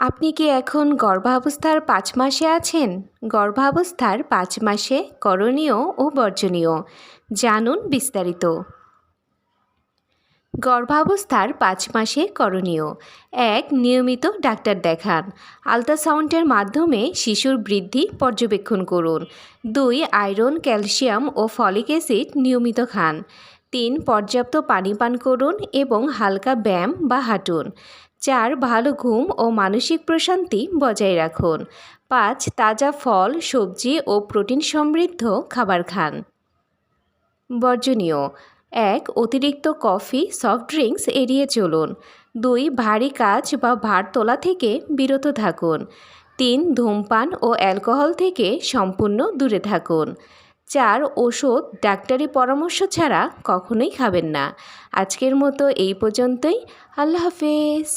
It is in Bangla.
আপনি কি এখন গর্ভাবস্থার পাঁচ মাসে আছেন? গর্ভাবস্থার পাঁচ মাসে করণীয় ও বর্জনীয়। জানুন বিস্তারিত। গর্ভাবস্থার পাঁচ মাসে করণীয়। এক, নিয়মিত ডাক্তার দেখান। আলট্রাসাউন্ডের মাধ্যমে শিশুর বৃদ্ধি পর্যবেক্ষণ করুন। দুই, আয়রন, ক্যালসিয়াম ও ফলিক অ্যাসিড নিয়মিত খান। তিন, পর্যাপ্ত পানি পান করুন এবং হালকা ব্যায়াম বা হাঁটুন। চার, ভালো ঘুম ও মানসিক প্রশান্তি বজায় রাখুন। পাঁচ, তাজা ফল, সবজি ও প্রোটিন সমৃদ্ধ খাবার খান। বর্জনীয়। এক, অতিরিক্ত কফি, সফট ড্রিঙ্কস এড়িয়ে চলুন। দুই, ভারী কাজ বা ভার তোলা থেকে বিরত থাকুন। তিন, ধূমপান ও অ্যালকোহল থেকে সম্পূর্ণ দূরে থাকুন। চার ওষুধ ডাক্তারি পরামর্শ ছাড়া কখনোই খাবেন না। আজকের মতো এই পর্যন্তই। আল্লাহ হাফেজ।